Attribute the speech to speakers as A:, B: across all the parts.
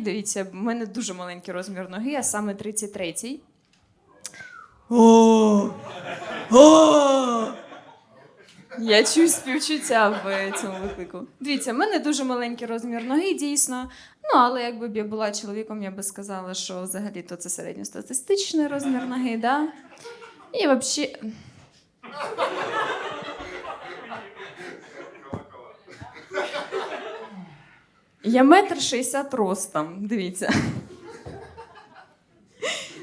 A: Дивіться, в мене дуже маленький розмір ноги, а саме 33-й.
B: О! О!
A: Я чую співчуття в цьому виклику. Дивіться, в мене дуже маленький розмір ноги, дійсно. Ну, але якби б я була чоловіком, я би сказала, що взагалі то це середньостатистичний розмір ноги, да? І взагалі. Я метр шістдесят ростом, дивіться.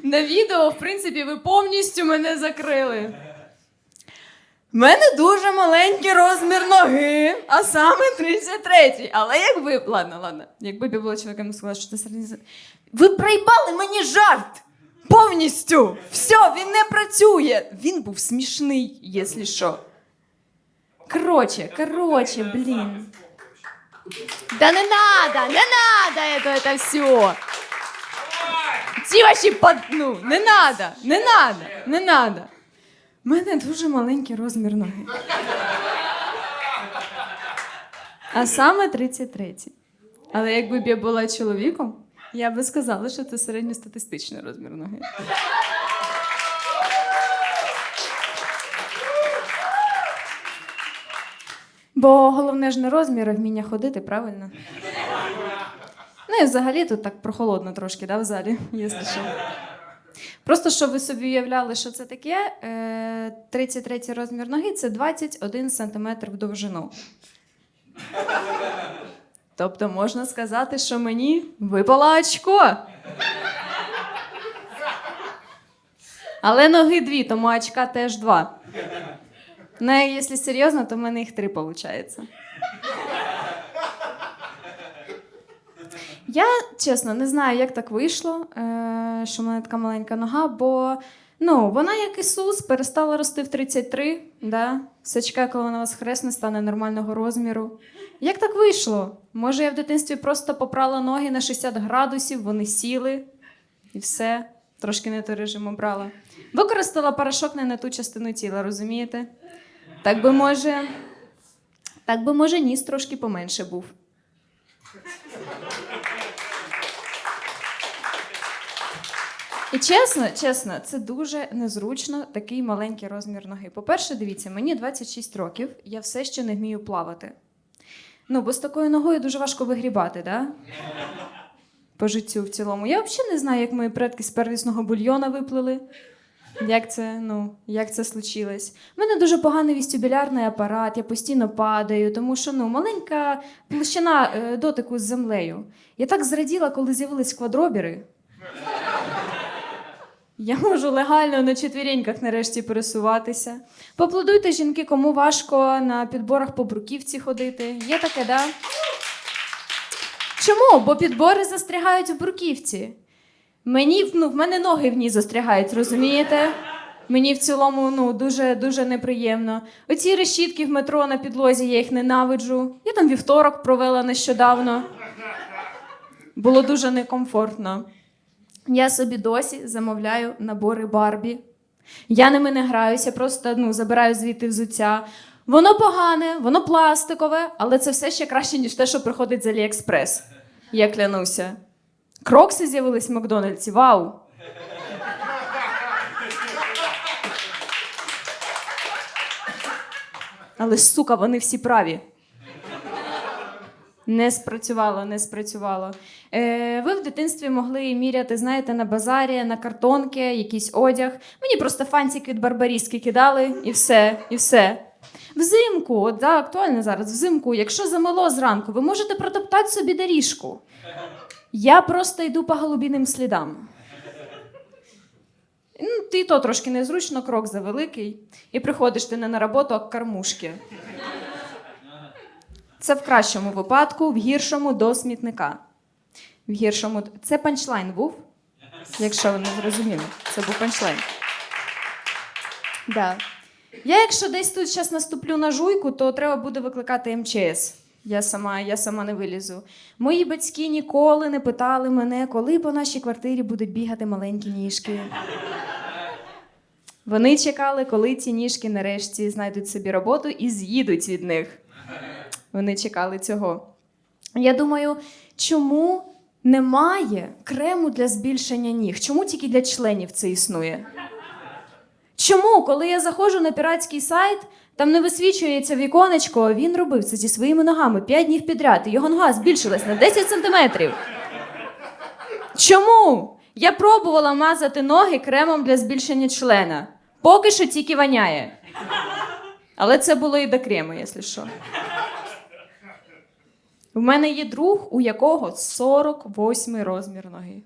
A: На відео, в принципі, ви повністю мене закрили. У мене дуже маленький розмір ноги, а саме 33. Але якби. Ладно, ладно. Якби я була чоловіком, сказала, що це середньо. Ви проїбали мені жарт! Повністю! Все, він не працює! Він був смішний, якщо що. Короче, короче, блін. Да не надо, не надо это, это все. Ці ваші под... ну, не надо, не надо, не надо. У мене дуже маленький розмір ноги. А саме 33. Але якби б я була чоловіком, я би сказала, що це середньостатистичний розмір ноги. Бо головне ж не розмір, а вміння ходити, правильно? Ну і взагалі тут так прохолодно трошки, да, в залі, якщо що. Просто щоб ви собі уявляли, що це таке, е, 33 розмір ноги це 21 см в довжину. Тобто можна сказати, що мені випало очко. Але ноги дві, тому очка теж два. Ну, якщо серйозно, то в мене їх три виходить. Я чесно не знаю, як так вийшло, е, що в мене така маленька нога, бо ну, вона, як Ісус, перестала рости в 33, да? все чекає, коли вона вас хресне, стане нормального розміру. Як так вийшло? Може, я в дитинстві просто попрала ноги на 60 градусів, вони сіли і все, трошки не той режим обрала. Використала порошок не на ту частину тіла, розумієте? Так би може, так би може ніс трошки поменше був. І чесно, чесно, це дуже незручно такий маленький розмір ноги. По-перше, дивіться, мені 26 років, я все ще не вмію плавати. Ну, бо з такою ногою дуже важко вигрібати, да? По життю в цілому. Я взагалі не знаю, як мої предки з первісного бульйона виплили. Як це, ну, як це случилось? У мене дуже поганий вестибулярний апарат, я постійно падаю, тому що ну, маленька площина е, дотику з землею. Я так зраділа, коли з'явились квадробіри. Я можу легально на четвіреньках нарешті пересуватися. Поаплодуйте жінки, кому важко на підборах по бруківці ходити. Є таке, да? Чому? Бо підбори застрягають в бруківці. Мені ну, в мене ноги в ній застрягають, розумієте? Мені в цілому ну, дуже, дуже неприємно. Оці решітки в метро на підлозі, я їх ненавиджу. Я там вівторок провела нещодавно. Було дуже некомфортно. Я собі досі замовляю набори Барбі. Я ними не граюся, просто ну, забираю звідти взуття. Воно погане, воно пластикове, але це все ще краще, ніж те, що приходить з Аліекспрес. Я клянуся. Крокси з'явились в Макдональдсі. Вау! Але сука, вони всі праві. Не спрацювало, не спрацювало. Е, ви в дитинстві могли міряти, знаєте, на базарі, на картонки, якийсь одяг. Мені просто фантик від барбаріски кидали, і все, і все. Взимку, от, да, актуально зараз, взимку, якщо замело зранку, ви можете протоптати собі доріжку. Я просто йду по голубіним слідам. Ну, ти то трошки незручно, крок завеликий, і приходиш ти не на роботу, а к кормушки. Це в кращому випадку, в гіршому до смітника. В гіршому це панчлайн був, якщо ви не зрозуміли. Це був панчлайн. Да. Я, якщо десь тут зараз наступлю на жуйку, то треба буде викликати МЧС. Я сама, я сама не вилізу. Мої батьки ніколи не питали мене, коли по нашій квартирі будуть бігати маленькі ніжки. Вони чекали, коли ці ніжки нарешті знайдуть собі роботу і з'їдуть від них. Вони чекали цього. Я думаю, чому Немає крему для збільшення ніг. Чому тільки для членів це існує? Чому, коли я заходжу на піратський сайт, там не висвічується віконечко, він робив це зі своїми ногами 5 днів підряд, і його нога збільшилась на 10 сантиметрів. Чому? Я пробувала мазати ноги кремом для збільшення члена. Поки що тільки воняє. Але це було і до крему, якщо що. У мене є друг, у якого 48 розмір ноги.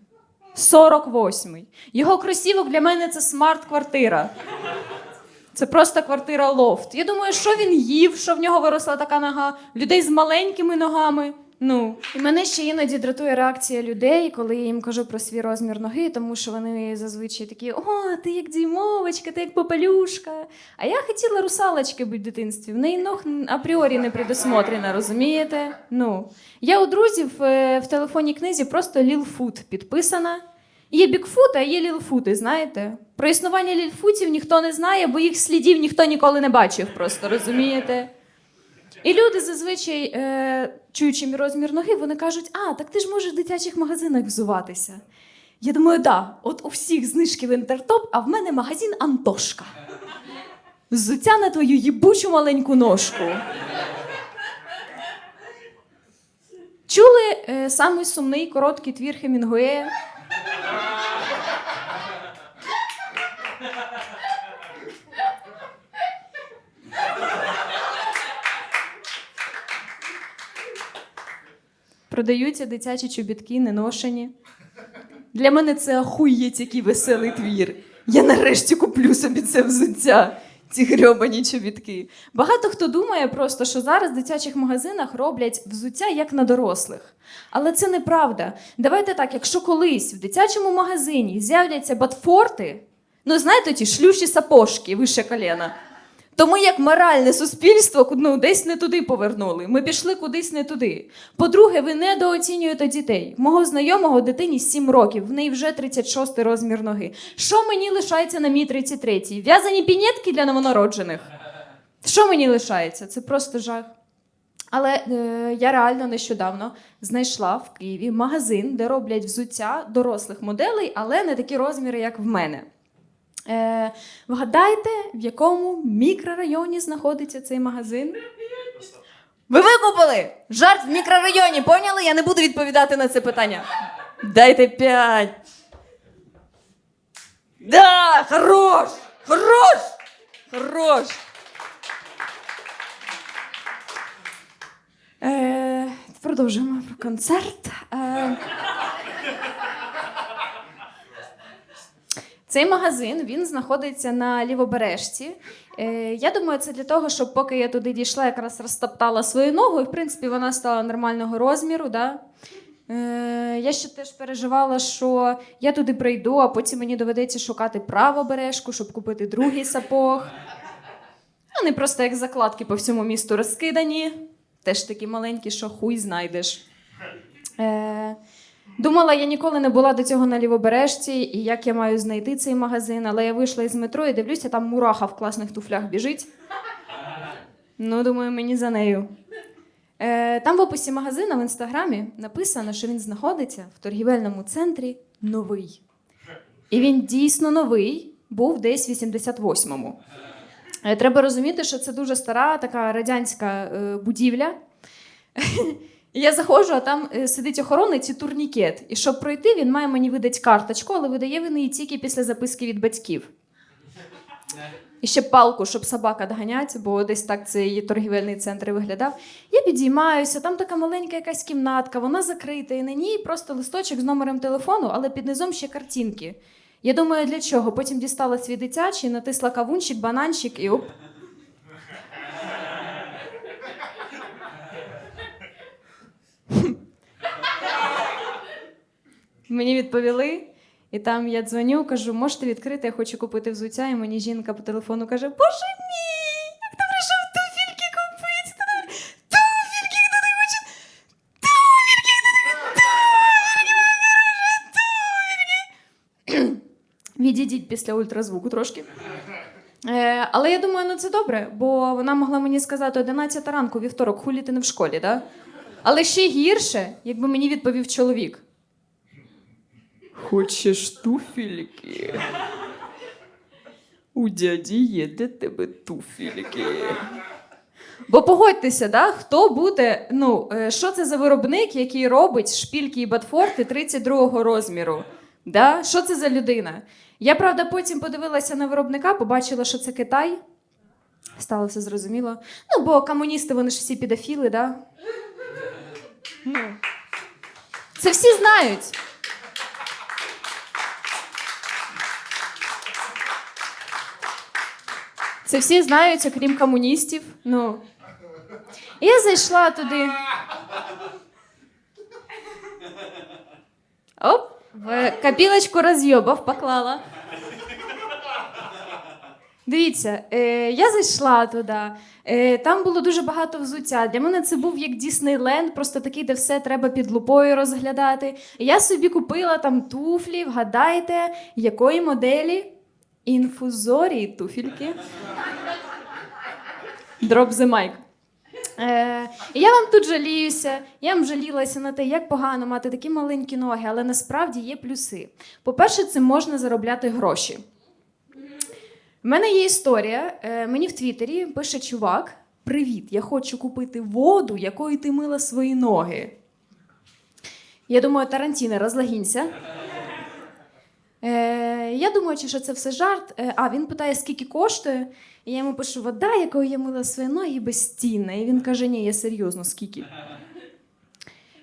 A: 48. Його кросівок для мене це смарт-квартира. Це просто квартира лофт. Я думаю, що він їв, що в нього виросла така нога, людей з маленькими ногами. Ну, і мене ще іноді дратує реакція людей, коли я їм кажу про свій розмір ноги, тому що вони зазвичай такі: о, ти як діймовочка, ти як попелюшка. А я хотіла русалочки бути в дитинстві. В неї ног апріорі не предусмотрена, розумієте? Ну, я у друзів е, в телефонній книзі просто Лілфут підписана. Є Бікфут, а є Лілфути, знаєте? Про існування лілфутів ніхто не знає, бо їх слідів ніхто ніколи не бачив, просто розумієте? І люди зазвичай, е, чуючи мій розмір ноги, вони кажуть: а, так ти ж можеш в дитячих магазинах взуватися. Я думаю, да, от у всіх знижки в інтертоп, а в мене магазин Антошка. Взуття на твою їбучу маленьку ножку. Чули е, самий сумний короткий твір Хемінгуея? Продаються дитячі чобітки, неношені. Для мене це ахуєть, який веселий твір. Я нарешті куплю собі це взуття, ці грьобані чобітки. Багато хто думає просто, що зараз в дитячих магазинах роблять взуття як на дорослих. Але це неправда. Давайте так, якщо колись в дитячому магазині з'являться ботфорти, ну знаєте, ті шлющі сапожки вище коліна. То ми, як моральне суспільство, ну, десь не туди повернули. Ми пішли кудись не туди. По-друге, ви недооцінюєте дітей. Мого знайомого дитині 7 років, в неї вже 36 розмір ноги. Що мені лишається на мій 33-й? В'язані пінетки для новонароджених. Що мені лишається? Це просто жах. Але е, я реально нещодавно знайшла в Києві магазин, де роблять взуття дорослих моделей, але не такі розміри, як в мене. Е, вгадайте, в якому мікрорайоні знаходиться цей магазин? Ви викупили! Жарт в мікрорайоні, поняли? Я не буду відповідати на це питання. Дайте п'ять. Да, хорош! Хорош! Хорош! Е, продовжуємо про концерт. Е, Цей магазин він знаходиться на лівобережці. Е, я думаю, це для того, щоб поки я туди дійшла, якраз розтоптала свою ногу, і в принципі вона стала нормального розміру. Да? Е, я ще теж переживала, що я туди прийду, а потім мені доведеться шукати правобережку, щоб купити другий сапог. Вони просто як закладки по всьому місту розкидані. Теж такі маленькі, що хуй знайдеш. Думала, я ніколи не була до цього на лівобережці, і як я маю знайти цей магазин, але я вийшла із метро і дивлюся, там мураха в класних туфлях біжить. Ну, думаю, мені за нею. Е, там в описі магазина в інстаграмі написано, що він знаходиться в торгівельному центрі новий. І він дійсно новий, був десь в 88-му. Е, Треба розуміти, що це дуже стара така радянська е, будівля. Я заходжу, а там е, сидить охоронець і турнікет. І щоб пройти, він має мені видати карточку, але видає він її тільки після записки від батьків. І ще палку, щоб собака доганять, бо десь так цей торгівельний центр виглядав. Я підіймаюся, там така маленька якась кімнатка, вона закрита, і на ній просто листочок з номером телефону, але під низом ще картинки. Я думаю, для чого? Потім дістала свій дитячий, натисла кавунчик, бананчик і оп. Мені відповіли, і там я дзвоню, кажу, можете відкрити, я хочу купити взуття. І мені жінка по телефону каже: Боже мій, як ти прийшов туфільки купити? Туфільки, хто ти хоче? Туфільки, хто ти Туфільки, туфільки. Відійдіть після ультразвуку трошки. Е, але я думаю, ну це добре, бо вона могла мені сказати 11 ранку, вівторок, хулі ти не в школі, да? Але ще гірше, якби мені відповів чоловік. Хочеш туфельки? У дяді є для тебе туфельки. Бо погодьтеся, да, хто буде, ну, е, що це за виробник, який робить шпільки і ботфорти 32-го розміру? Да? Що це за людина? Я, правда, потім подивилася на виробника, побачила, що це Китай. Стало все зрозуміло. Ну, бо комуністи, вони ж всі підофіли, да? Ну. Це всі знають. Це всі знають, окрім комуністів. Ну. Я зайшла туди. Оп, в копілочку роз'єбав поклала. Дивіться, е, я зайшла туди. Е, там було дуже багато взуття. Для мене це був як Діснейленд, просто такий, де все треба під лупою розглядати. Я собі купила там туфлі, вгадайте, якої моделі? Інфузорії туфельки. Drop the mic. Е, я вам тут жаліюся, я вам жалілася на те, як погано мати такі маленькі ноги, але насправді є плюси. По-перше, цим можна заробляти гроші. У мене є історія. Е, мені в Твіттері пише чувак: Привіт, я хочу купити воду, якою ти мила свої ноги. Я думаю, Тарантіно, розлагінься. Я думаю, що це все жарт. Е, а він питає, скільки коштує. І я йому пишу, вода, якою я мила свої ноги, безцінна. І він каже: Ні, я серйозно, скільки.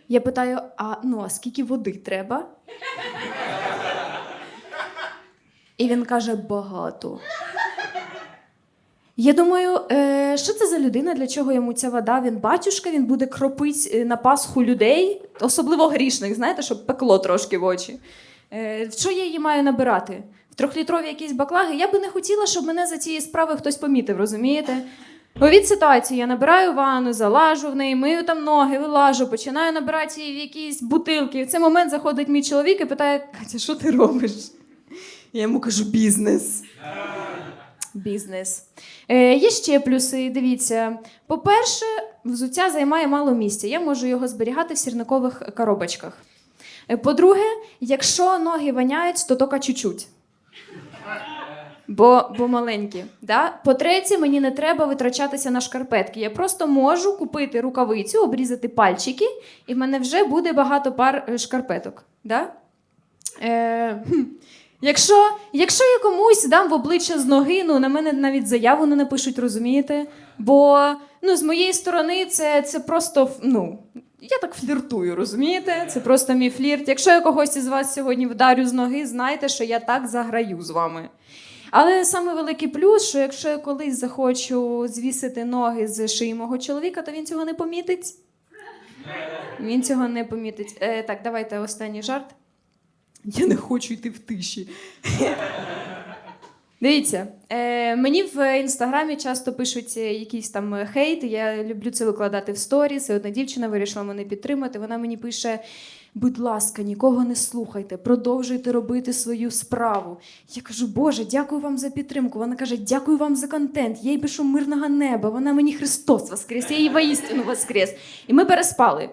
A: Я питаю: а ну, а скільки води треба? І він каже: багато. Я думаю, е, що це за людина, для чого йому ця вода? Він батюшка, він буде кропить е, на Пасху людей, особливо грішних, знаєте, щоб пекло трошки в очі. Е, що я її маю набирати? В трьохлітрові якісь баклаги? Я би не хотіла, щоб мене за цієї справи хтось помітив, розумієте? Уявіть ситуацію, я набираю ванну, залажу в неї, мию там ноги, вилажу, починаю набирати її в якісь бутилки. В цей момент заходить мій чоловік і питає: Катя, що ти робиш? Я йому кажу: бізнес. Бізнес. Е, є ще плюси. Дивіться. По-перше, взуття займає мало місця. Я можу його зберігати в сірникових коробочках. Е, По-друге, якщо ноги воняють, то тока чуть-чуть. Бо, бо маленькі. Да? По-третє, мені не треба витрачатися на шкарпетки. Я просто можу купити рукавицю, обрізати пальчики, і в мене вже буде багато пар е, шкарпеток. Да? Е. Якщо, якщо я комусь дам в обличчя з ноги, ну на мене навіть заяву не напишуть, розумієте? Бо ну, з моєї сторони це, це просто ну, я так фліртую, розумієте? Це просто мій флірт. Якщо я когось із вас сьогодні вдарю з ноги, знайте, що я так заграю з вами. Але саме великий плюс, що якщо я колись захочу звісити ноги з шиї мого чоловіка, то він цього не помітить. Він цього не помітить. Е, так, давайте останній жарт. Я не хочу йти в тиші. Дивіться, е, мені в інстаграмі часто пишуть е, якийсь там е, хейт. Я люблю це викладати в сторіс. Одна дівчина вирішила мене підтримати. Вона мені пише: будь ласка, нікого не слухайте, продовжуйте робити свою справу. Я кажу, Боже, дякую вам за підтримку. Вона каже, дякую вам за контент. Я їй пишу мирного неба. Вона мені Христос воскрес, я її воістину воскрес. І ми переспали.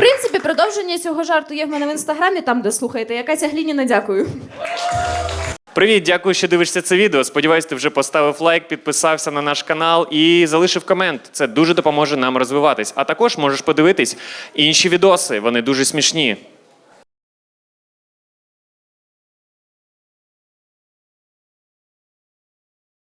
A: Принципі, продовження цього жарту є в мене в інстаграмі, там, де слухаєте. Я Катя Глініна, дякую.
C: Привіт, дякую, що дивишся це відео. Сподіваюсь, ти вже поставив лайк, підписався на наш канал і залишив комент. Це дуже допоможе нам розвиватись. А також можеш подивитись інші відоси. Вони дуже смішні.